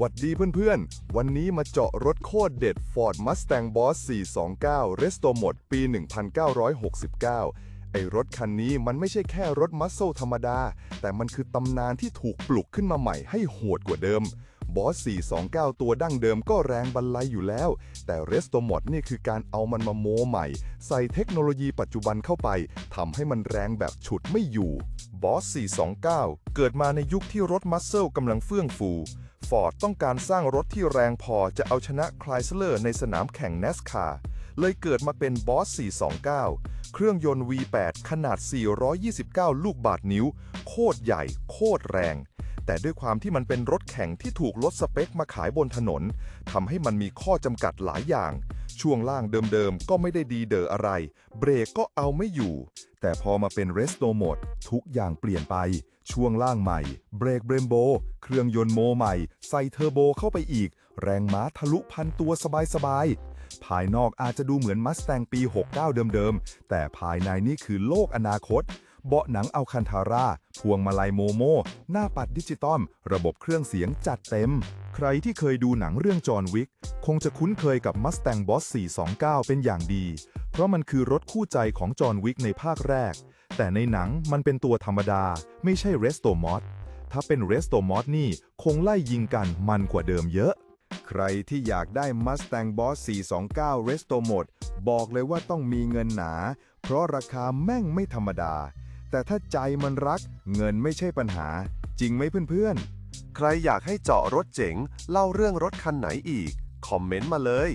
หวัดดีเพื่อนๆ วันนี้มาเจาะรถโคตรเด็ด Ford Mustang Boss 429 Resto Mod ปี 1969 ไอรถคันนี้มันไม่ใช่แค่รถมัสเซลธรรมดา แต่มันคือตำนานที่ถูกปลุกขึ้นมาใหม่ให้โหดกว่าเดิม บอส 429 ตัวดั้งเดิมก็แรงบรรลัยอยู่แล้ว แต่ Resto Mod นี่คือการเอามันมาโมใหม่ ใส่เทคโนโลยีปัจจุบันเข้าไปทำให้มันแรงแบบฉุดไม่อยู่บอส 429 เกิดมาในยุคที่รถมัสเซลกำลังเฟื่องฟูฟอร์ดต้องการสร้างรถที่แรงพอจะเอาชนะคลายเลอร์ในสนามแข่ง NASCAR เลยเกิดมาเป็นบอส 429 เครื่องยนต์ V8 ขนาด 429 ลูกบาศก์นิ้ว โคตรใหญ่ โคตรแรง แต่ด้วยความที่มันเป็นรถแข่งที่ถูกลดสเปคมาขายบนถนนทำให้มันมีข้อจำกัดหลายอย่าง ช่วงล่างเดิมๆ ก็ไม่ได้ดีเดออะไร เบรกก็เอาไม่อยู่ แต่พอมาเป็น Resto Mode ทุกอย่างเปลี่ยนไป ช่วงล่างใหม่ เบรกเบรมโบ เครื่องยนต์โมใหม่ ใส่เทอร์โบเข้าไปอีก แรงม้าทะลุพันตัวสบายๆภายนอกอาจจะดูเหมือนมัสแตงปี 69 เดิมๆ แต่ภายในนี่คือโลกอนาคต เบาะหนังเอาคันทาร่า พวงมาลัยโมโม หน้าปัดดิจิตอล ระบบเครื่องเสียงจัดเต็ม ใครที่เคยดูหนังเรื่องจอห์นวิก คงจะคุ้นเคยกับ Mustang Boss 429 เป็นอย่างดี เพราะมันคือรถคู่ใจของจอห์นวิกในภาคแรก แต่ในหนังมันเป็นตัวธรรมดา ไม่ใช่ Resto Mod ถ้าเป็น Resto Mod นี่คงไล่ยิงกันมันกว่าเดิมเยอะใครที่อยากได้ Mustang Boss 429 Resto Mode บอกเลยว่าต้องมีเงินหนา เพราะราคาแม่งไม่ธรรมดา แต่ถ้าใจมันรัก เงินไม่ใช่ปัญหา จริงไหมเพื่อนๆ ใครอยากให้เจาะรถเจ๋ง เล่าเรื่องรถคันไหนอีก คอมเมนต์มาเลย